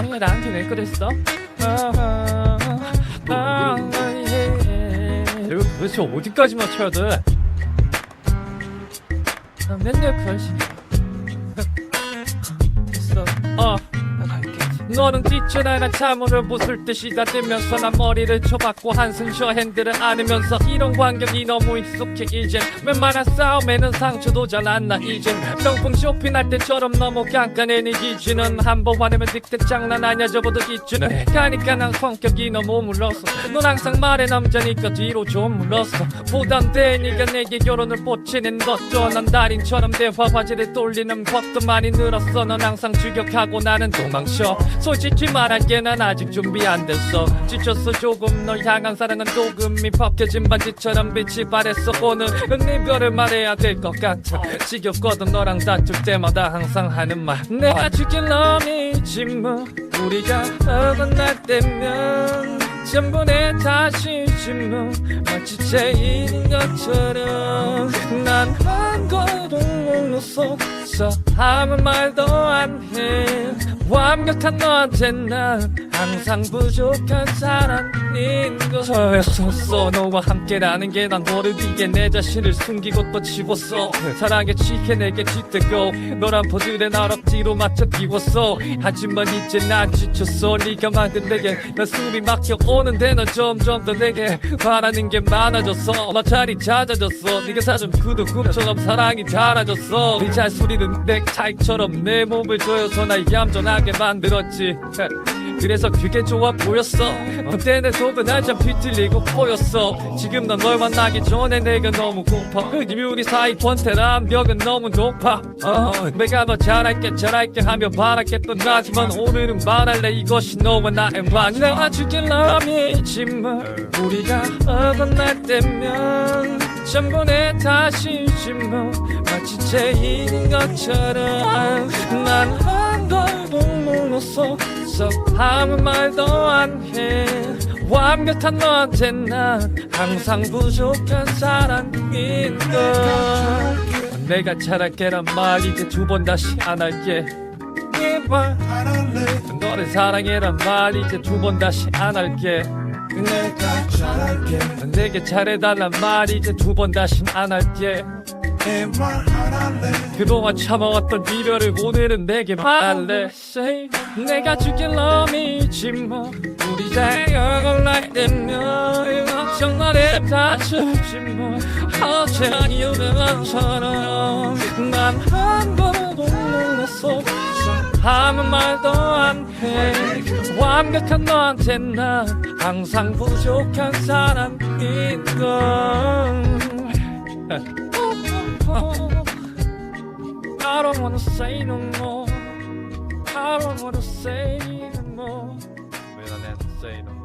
아니야 나한테 왜 그랬어? 아, 아, 아, 예. 이거 도대체 어디까지 맞춰야 돼? 나 맨날 그러시 됐어 너는 뛰쳐나가 참으로 bus을 듯이 다들면서 난 머리를 쳐박고 한숨 쉬어 핸들을 안으면서 이런 광경이 너무 익숙해 이젠 웬만한 싸움에는 상처도 잘 안 나 이젠 명품 쇼핑할 때처럼 너무 깐깐해 네 기준은. 한번 화내면 득대 장난 아냐 저보다 기준은. 가니까 난 성격이 너무 물렀어 넌 항상 말해 남자니까 뒤로 좀 물렀어 부담돼 네가 내게 결혼을 뻗치는 것도 난 달인처럼 대화 화제를 돌리는 것도 많이 늘었어. 넌 항상 주격하고 나는 도망쳐 솔직히 말할게 난 아직 준비 안 됐어. 지쳤어 조금 널 향한 사랑은 조금이 벗겨진 반지처럼 빛이 발했어. 오늘은 이별을 말해야 될 것 같아. 지겹거든 너랑 다툴 때마다 항상 하는 말. 내가 죽일 놈이지 뭐 우리가 어긋날 때면 전부 내 탓이지 뭐 마치 제 일인 것처럼. 난 한 걸음 물러서서 아무 말도 안해 완벽한 너한테 난 항상 부족한 사람 인 거였었어 너와 함께라는 게 난 모르기에 내 자신을 숨기고 또 지웠어. 사랑에 취해 내게 뒷대고 너란 포즈에 날 억지로 맞춰 끼웠어. 하지만 이제 난 지쳤어. 네가 만든 내게 난 숨이 막혀 오는데 넌 점점 더 내게 바라는 게 많아졌어. 나 자리 찾아졌어. 네가 사준 구두 꿈처럼 사랑이 달아졌어. 네 잔소리는 내 차이처럼 내 몸을 조여서 날 얌전하게 만들었지 그래서 그게 좋아 보였어. 그때 내 속은 한참 비틀리고 보였어. 지금 넌널 만나기 전에 내가 너무 고파. 이미 우리 사이 권태란 벽은 너무 높아. 어, 내가 너 잘할게 잘할게 하며 또 나지만 오늘은 말할래. 이것이 너와 나의 만 내가 죽일 놈이지만 우리가 어긋날 때면 전부 내 탓이지만 마치 제일인 것처럼. 걸도 몰랐어 아무 말도 안 해. 완벽한 너한테 난 항상 부족한 사람인 걸. 내가 잘할게란 말 이제 두 번 다시 안 할게. 너를 사랑해란 말 이제 두 번 다시 안 할게. 내가 잘할게. 내게 잘해달란 말 이제 두 번 다시 안 할게 그동안 참아왔던 이별을 오늘은 내게 말할래 내가 죽일 놈이지 뭐 우리 대역을 날 때면 정말에 다쳤지 뭐 어제 유명한처럼 난한 번도 몰랐어. 아무 말도 안해. 완벽한 너한테 난 항상 부족한 사람인 걸 wanna say no more. I don't wanna say no more. Say no more.